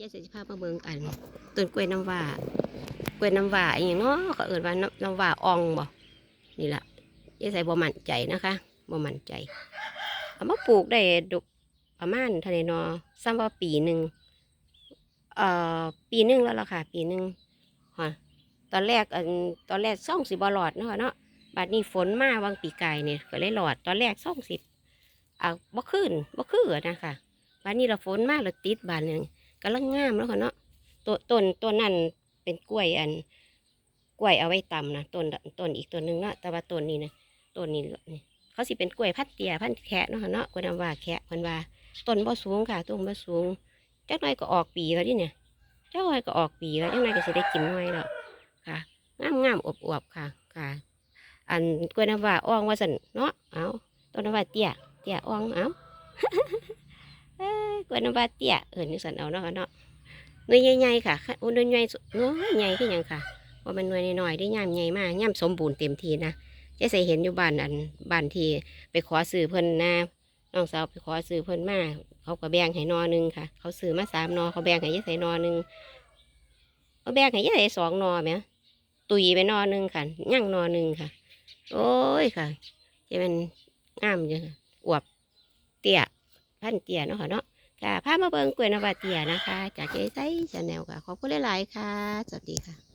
ยายเสด็จพมาเบิงอันต้นกล้วยน้ำว้ากล้วยน้ำว้าอย่างเนาะเขาเอิ้นว่าน้ำว้าอ่องบ่นี่ละยายใส่บ่มั่นใจนะคะบ่มั่นใจเอามาปลูกได้ดุประมาณเท่าไหร่เนาะซ้ำว่าปีหนึ่งเอ่อปีหนึ่งแล้วล่ะค่ะ ปีหนึ่งฮะตอนแรกอันตอนแรกซ่องสิบหลอดเนาะเนาะบัดนี้ฝนมาบางปีกายเนี่ยก็เลยหลอดตอนแรกซ่องสิบอะบ่ขึ้นบ่คือนะคะบัดนี้เราฝนมาแล้วติดบานหนึ่ง กำลังงามแล้วค่ะเนาะต้นต้นต้นนั่นเป็นกล้วยอัน กล้วยเอาไว้ตำนะต้นต้นอีกต้นหนึ่งเนาะแต่ว่าต้นนี้นะต้นนี้นี่เขาสิเป็นกล้วยพันเตียพันแคะเนาะค่ะเนาะกล้วยน้ำว่าแคะเพิ่นว่าต้นบ่สูงค่ะต้นบ่สูงจักหน่อยก็ออกปีแล้วดิเนี่ยจักหน่อยก็ออกปีแล้วจักหน่อยก็สิได้กินหน่อยแล้วค่ะงามงามอบอวบค่ะค่ะ อันกล้วยน้ำว่าอ่องว่าสันเนาะเอาต้นน้ำว่าเตี้ยเตี้ยอ่องเอา กวน้ำว้าเตี้ยเอิญนี่สันเอาเนาะเนาะหน่วยใหญ่ๆค่ะค่ะโอ้หน่วยใหญ่สุดหน่วยใหญ่ขึ้นยังค่ะว่ามันหน่วยน้อยๆได้ย่ำใหญ่มากย่ำสมบูรณ์เต็มทีนะเจ๊ใส่เห็นอยู่บ้านอันบ้านที่ไปขอซื้อเพิ่นนะน้องสาวไปขอซื้อเพิ่นมาเขาก็แบ่งให้นอหนึงค่ะ เขาซื้อมาสามนอเขาแบ่งให้เจ๊ใส่นอหนึงเขาแบ่งให้เจ๊ใส่สองนอไหมตุยไปนอหนึงค่ะย่างนอหนึงค่ะ โอ้ยค่ะเจ๊มันงามจังอวบเตี้ย พันเตียเนาะค่ะเนาะค่ะพามาเบิงกล้วยนวาเตียนะคะ จากเจ๊ไซชาแนลค่ะ ขอบคุณหลายๆค่ะ สวัสดีค่ะ